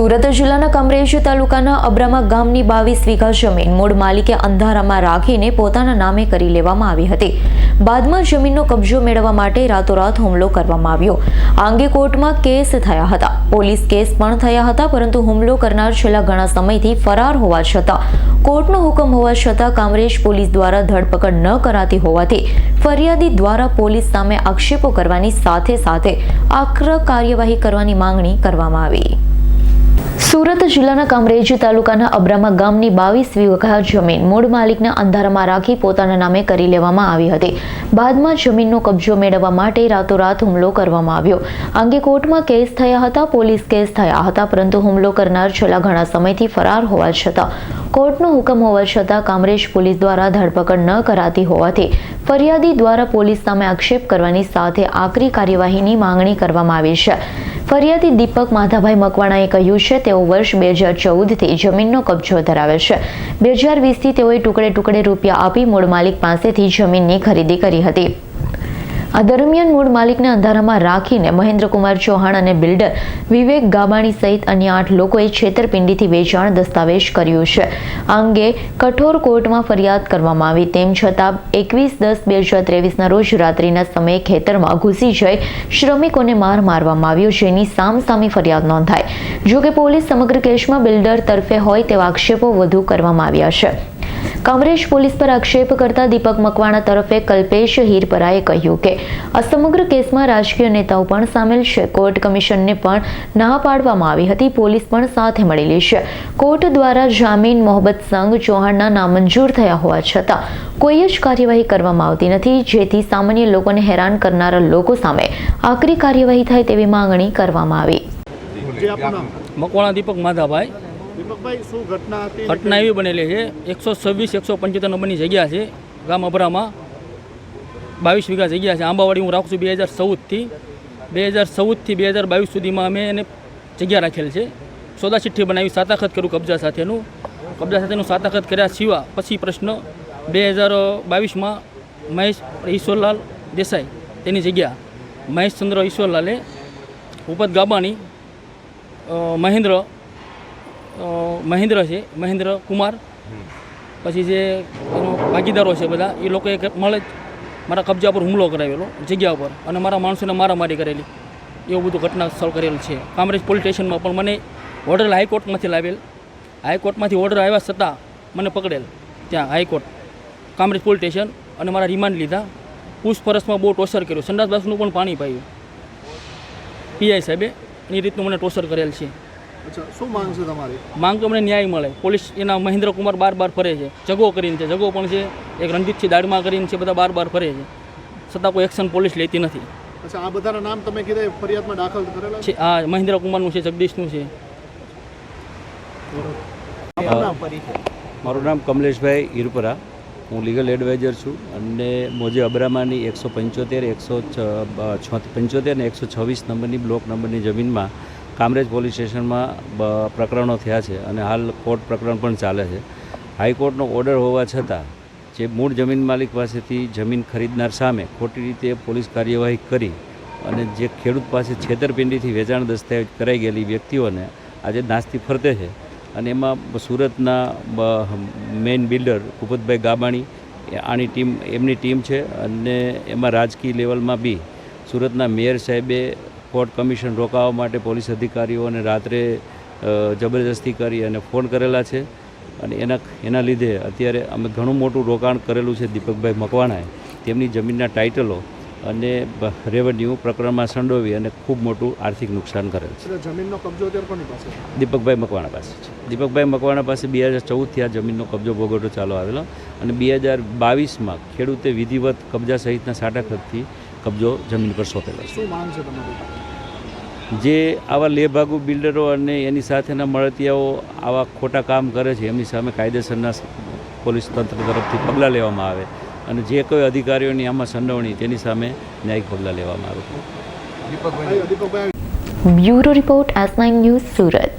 સુરત જિલ્લાના કમરેજ તાલુકાના અબ્રામા ગામની બાવીસ વીઘા જમીન મૂળ માલિકે અંધારામાં રાખીને પોતાના નામે કરી લેવામાં આવી હતી. બાદમાં જમીનનો કબજો મેળવવા માટે રાતોરાત હુમલો કરવામાં આવ્યો. આ અંગે કોર્ટમાં કેસ થયા હતા. પોલીસ કેસ પણ થયા હતા, પરંતુ હુમલો કરનાર છેલ્લા ઘણા સમયથી ફરાર હોવા છતાં, કોર્ટનો હુકમ હોવા છતાં કામરેજ પોલીસ દ્વારા ધરપકડ ન કરાતી હોવાથી ફરિયાદી દ્વારા પોલીસ સામે આક્ષેપો કરવાની સાથે સાથે આક્ર કાર્યવાહી કરવાની માંગણી કરવામાં આવી. સુરત જિલ્લાના કામરેજ તાલુકાના અબ્રામા ગામની બાવીસ વીઘા જમીન મૂળ માલિકના અંધારામાં રાખી પોતાના નામે કરી લેવામાં આવી હતી. બાદમાં જમીનનો કબજો મેળવવા માટે રાતોરાત હુમલો કરવામાં આવ્યો. અંગે કોર્ટમાં કેસ થયા હતા, પોલીસ કેસ થયા હતા, પરંતુ હુમલો કરનાર છેલ્લા ઘણા સમયથી ફરાર હોવા છતાં. કોર્ટનો હુકમ હોવા છતાં કામરેજ પોલીસ દ્વારા ધરપકડ ન કરાતી હોવાથી ફરિયાદી દ્વારા પોલીસ સામે આક્ષેપ કરવાની સાથે આકરી કાર્યવાહીની માંગણી કરવામાં આવી છે. ફરિયાદી દીપક માધાભાઈ મકવાણાએ કહ્યું છે, તેઓ વર્ષ બે હજાર ચૌદથી જમીનનો કબજો ધરાવે છે. બે હજાર વીસથી તેઓએ ટુકડે ટુકડે રૂપિયા આપી મૂળ માલિક પાસેથી જમીનની ખરીદી કરી હતી. આ દરમિયાન મૂળ માલિકને અંધારામાં રાખીને મહેન્દ્રકુમાર ચૌહાણ અને બિલ્ડર વિવેક ગાબાણી સહિત અન્ય આઠ લોકોએ છેતરપિંડીથી વેચાણ દસ્તાવેજ કર્યું છે. આ અંગે કઠોર કોર્ટમાં ફરિયાદ કરવામાં આવી. તેમ છતાં એકવીસ દસ બે હજાર ત્રેવીસના રોજ રાત્રિના સમયે ખેતરમાં ઘૂસી જઈ શ્રમિકોને માર મારવામાં આવ્યો, જેની સામસામી ફરિયાદ નોંધાઈ. જોકે પોલીસ સમગ્ર કેસમાં બિલ્ડર તરફે હોય તેવા આક્ષેપો વધુ કરવામાં આવ્યા છે. કામરેજ પોલીસ પર આક્ષેપ કરતા દીપક મકવાણા તરફે કલ્પેશ હીરપરાએ કહ્યું કે આ સમગ્ર કેસમાં રાજકીય નેતાઓ પણ સામેલ છે. કોર્ટ કમિશનને પણ ના પાડવામાં આવી હતી. પોલીસ પણ સાથે મળેલી છે. કોર્ટ દ્વારા જામીન મોહબ્બત સંઘ ચૌહાણના નામંજૂર થયા હોવા છતાં કોઈ જ કાર્યવાહી કરવામાં આવતી નથી. જેથી સામાન્ય લોકોને હેરાન કરનારા લોકો સામે આકરી કાર્યવાહી થાય તેવી માંગણી કરવામાં આવી. મકવાણા દીપક માધાભાઈ. દીપકભાઈ ઘટના એવી બનેલી છે, એકસો છવ્વીસ, એકસો પંચોતેર નંબરની જગ્યા છે, ગામ અબરામાં બાવીસ વીઘા જગ્યા છે, આંબાવાડી હું રાખું છું, બે હજાર ચૌદથી. બે હજાર ચૌદથી બે હજાર બાવીસ સુધીમાં અમે એને જગ્યા રાખેલ છે. સોદા ચિઠ્ઠી બનાવી, સાતાખત કર્યું કબજા સાથેનું. કબજા સાથેનું સાતાખત કર્યા સિવા પછી પ્રશ્ન, બે હજાર બાવીસમાં મહેશ ઈશ્વરલાલ દેસાઈ તેની જગ્યા. મહેશચંદ્ર ઈશ્વરલાલે, ઉપત ગાબાણી મહેન્દ્ર મહેન્દ્ર છે મહેન્દ્ર કુમાર. પછી જે એનો ભાગીદારો છે બધા એ લોકોએ મળે જ. મારા કબજા પર હુમલો કરાવેલો જગ્યા પર અને મારા માણસોને મારામારી કરેલી. એવું બધું ઘટના સ્થળ કરેલ છે. કામરેજ પોલીસ સ્ટેશનમાં પણ મને ઓર્ડર હાઈકોર્ટમાંથી લાવેલ. હાઈકોર્ટમાંથી ઓર્ડર આવ્યા છતાં મને પકડેલ. ત્યાં હાઈકોર્ટ કામરેજ પોલીસ સ્ટેશન અને મારા રિમાન્ડ લીધા. પૂછપરછમાં બહુ ટોર્ચર કર્યું. સંડાસ બાસનું પણ પાણી પાયું. પીઆઈ સાહેબે એ રીતનું મને ટોર્ચર કરેલ છે. અચ્છા શું માંગ છે તમારી? માંગ તો અમને ન્યાય મળે. પોલીસ એના મહેન્દ્ર કુમાર બાર બાર ફરે છે. જગો કરીને છે. જગો પણ છે. એક રણજીતસિંહ દાડમાં કરીને છે બધા બાર બાર ફરે છે. છતાં કોઈ એક્શન પોલીસ લેતી નથી. અચ્છા આ બધાના નામ તમે કીધા ફરિયાદમાં દાખલ કરેલા છે? હા મહેન્દ્ર કુમારનું છે જગદીશનું છે. મારું નામ કમલેશભાઈ ઈરપરા. હું લીગલ એડવાઇઝર છું અને મોજે અબરામાની એકસો પંચોતેર એકસો પંચોતેર ને એકસો છવ્વીસ નંબરની બ્લોક નંબરની જમીનમાં કામરેજ પોલીસ સ્ટેશનમાં પ્રકરણો થયા છે અને હાલ કોર્ટ પ્રકરણ પણ ચાલે છે. હાઈકોર્ટનો ઓર્ડર હોવા છતાં જે મૂળ જમીન માલિક પાસેથી જમીન ખરીદનાર સામે ખોટી રીતે પોલીસ કાર્યવાહી કરી અને જે ખેડૂત પાસે છેતરપિંડીથી વેચાણ દસ્તાવેજ કરાઈ ગયેલી વ્યક્તિઓને આજે નાસ્તી ફરતે છે અને એમાં સુરતના મેઇન બિલ્ડર ભૂપતભાઈ ગાબાણી આની ટીમ, એમની ટીમ છે અને એમાં રાજકીય લેવલમાં બી સુરતના મેયર સાહેબે કોર્ટ કમિશન રોકાવા માટે પોલીસ અધિકારીઓને રાત્રે જબરજસ્તી કરી અને ફોન કરેલા છે. અને એના એના લીધે અત્યારે અમે ઘણું મોટું રોકાણ કરેલું છે દીપકભાઈ મકવાણાએ. તેમની જમીનના ટાઇટલો અને રેવન્યુ પ્રકરણમાં સંડોવી અને ખૂબ મોટું આર્થિક નુકસાન કરેલ છે. જમીનનો કબજો કોની પાસે દીપકભાઈ મકવાણા પાસે છે. દીપકભાઈ મકવાણા પાસે બે હજાર ચૌદથી આ જમીનનો કબજો ભોગવટો ચાલુ આવેલો. અને બે હજાર બાવીસમાં ખેડૂતે વિધિવત કબજા સહિતના સાટાખતથી કબજો જમીન પર સોંપેલો છે. શું માંગ છે તમારી જે આવા લેભાગુ બિલ્ડરો અને એની સાથેના મળતિયાઓ આવા ખોટા કામ કરે છે એમની સામે કાયદેસરના પોલીસ તંત્ર તરફથી પગલાં લેવામાં આવે અને જે કોઈ અધિકારીઓની આમાં સંડોવણી તેની સામે ન્યાયિક પગલાં લેવામાં આવે. દીપકભાઈ. Bureau report S nine news Surat.